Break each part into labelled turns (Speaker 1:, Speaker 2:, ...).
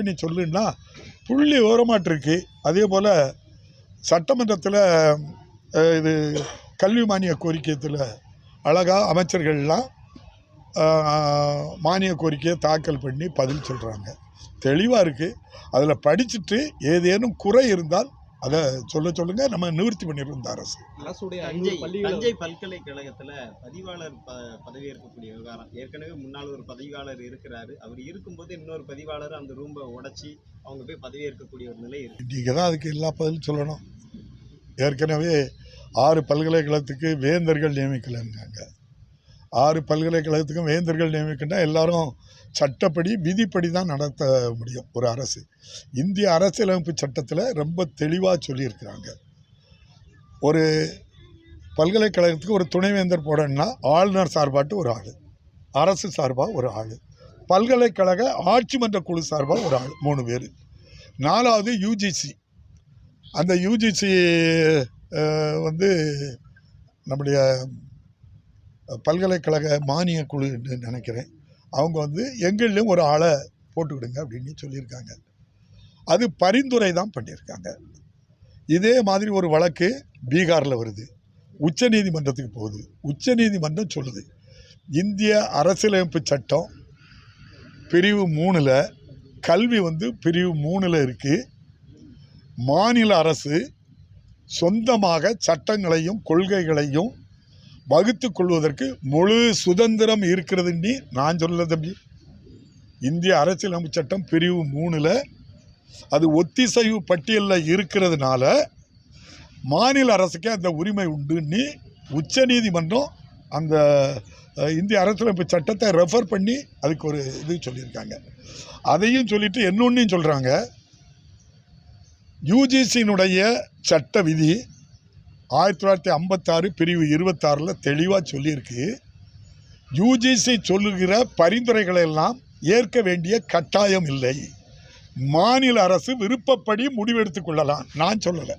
Speaker 1: பண்ணி சொல்லுன்னா புள்ளி ஓரமாட்டிருக்கு. அதே போல் சட்டமன்றத்தில் இது கல்வி மானிய கோரிக்கையத்தில் அழகாக அமைச்சர்கள்லாம் மானிய கோரிக்கையை தாக்கல் பண்ணி பதில் சொல்கிறாங்க தெளிவாக இருக்குது அதில் படிச்சுட்டு ஏதேனும் குறை இருந்தால் அதை சொல்ல சொல்லுங்கள் நம்ம நிவர்த்தி பண்ணிடுவோம் இந்த அரசு.
Speaker 2: அரசுடைய
Speaker 3: தஞ்சை பல்கலைக்கழகத்துல பதிவாளர் ப பதவி ஏற்கக்கூடிய விவகாரம். ஏற்கனவே முன்னாள் ஒரு பதிவாளர் இருக்கிறாரு. அவர் இருக்கும்போது இன்னொரு பதிவாளர் அந்த ரூமை உடைச்சி அவங்க போய் பதவி ஏற்கக்கூடிய ஒரு நிலை இருக்கு.
Speaker 1: நீங்கள் தான் அதுக்கு எல்லா பதிலும் சொல்லணும். ஏற்கனவே ஆறு பல்கலைக்கழகத்துக்கு வேந்தர்கள் நியமிக்கலைன்னாங்க. ஆறு பல்கலைக்கழகத்துக்கும் வேந்தர்கள் நியமிக்கணும்னா எல்லாரும் சட்டப்படி விதிப்படி தான் நடத்த முடியும் ஒரு அரசு. இந்திய அரசியலமைப்பு சட்டத்தில் ரொம்ப தெளிவாக சொல்லியிருக்கிறாங்க. ஒரு பல்கலைக்கழகத்துக்கு ஒரு துணைவேந்தர் போடணும்னா ஆளுநர் சார்பாட்டு ஒரு ஆள் அரசு சார்பாக ஒரு ஆள் பல்கலைக்கழக ஆட்சி மன்ற குழு சார்பாக ஒரு ஆள் மூணு பேர். நாலாவது யூஜிசி. அந்த யூஜிசி வந்து நம்முடைய பல்கலைக்கழக மானிய குழுன்னு நினைக்கிறேன். அவங்க வந்து எங்கள்லையும் ஒரு ஆளை போட்டுக்கிடுங்க அப்படின்னு சொல்லியிருக்காங்க. அது பரிந்துரை தான் பண்ணியிருக்காங்க. இதே மாதிரி ஒரு வழக்கு பீகாரில் வருது. உச்சநீதிமன்றத்துக்கு போகுது. உச்சநீதிமன்றம் சொல்லுது. இந்திய அரசியலமைப்பு சட்டம் பிரிவு மூணில் கல்வி வந்து பிரிவு மூணில் இருக்குது மாநில அரசு சொந்தமாக சட்டங்களையும் கொள்கைகளையும் வகுத்து கொள்வதற்கு முழு சுதந்திரம் இருக்கிறதுன்னு நான் சொல்லல தம்பி. இந்திய அரசியலமைப்பு சட்டம் பிரிவு மூணில் அது ஒத்திசைவு பட்டியலில் இருக்கிறதுனால மாநில அரசுக்கே அந்த உரிமை உண்டுன்னு உச்சநீதிமன்றம் அந்த இந்திய அரசியலமைப்பு சட்டத்தை ரெஃபர் பண்ணி அதுக்கு ஒரு இது சொல்லியிருக்காங்க. அதையும் சொல்லிவிட்டு இன்னொன்றையும் சொல்கிறாங்க யூஜிசியினுடைய சட்ட விதி ஆயிரத்தி தொள்ளாயிரத்தி ஐம்பத்தாறு பிரிவு இருபத்தாறில் தெளிவாக சொல்லியிருக்கு. யூஜிசி சொல்லுகிற பரிந்துரைகளை எல்லாம் ஏற்க வேண்டிய கட்டாயம் இல்லை. மாநில அரசு விருப்பப்படி முடிவெடுத்துக் கொள்ளலாம். நான் சொல்லலை.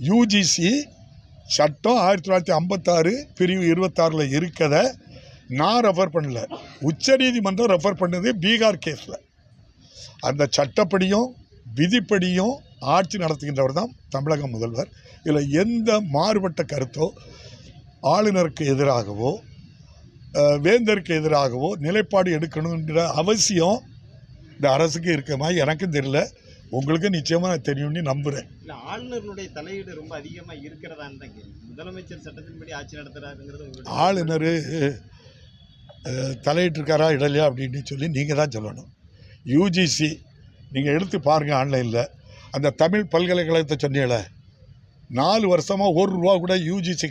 Speaker 1: யூஜிசி சட்டம் ஆயிரத்தி தொள்ளாயிரத்தி ஐம்பத்தாறு பிரிவு இருபத்தாறில் இருக்கதை நான் ரெஃபர் பண்ணல. உச்சநீதிமன்றம் ரெஃபர் பண்ணது பீகார் கேஸில் அந்த சட்டப்படியும் விதிப்படியும் ஆட்சி நடத்துகின்றவர் தான் தமிழக முதல்வர். இதில் எந்த மாறுபட்ட கருத்தோ ஆளுநருக்கு எதிராகவோ வேந்தருக்கு எதிராகவோ நிலைப்பாடு எடுக்கணுங்கிற அவசியம் இந்த அரசுக்கு இருக்க மாதிரி எனக்கும் தெரியல. உங்களுக்கு நிச்சயமாக தெரியும்னு நம்புகிறேன்
Speaker 3: இல்ல ஆளுநருடைய தலையீடு ரொம்ப அதிகமா இருக்கிறதான்னு தான் கேள்வி முதலமைச்சர் சட்டத்தின்படி ஆட்சி நடத்துறாருங்கிறது உங்களுடைய
Speaker 1: ஆளுநர் தலையிட்டிருக்காரா இடலையா அப்படின்னு சொல்லி நீங்கள் தான் சொல்லணும். யூஜிசி நீங்கள் எடுத்து பாருங்கள் ஆன்லைனில். அந்த தமிழ் பல்கலைக்கழகத்தை சொன்னீங்களே நாலு வருஷமாக ஒரு ரூபா கூட யூஜிசி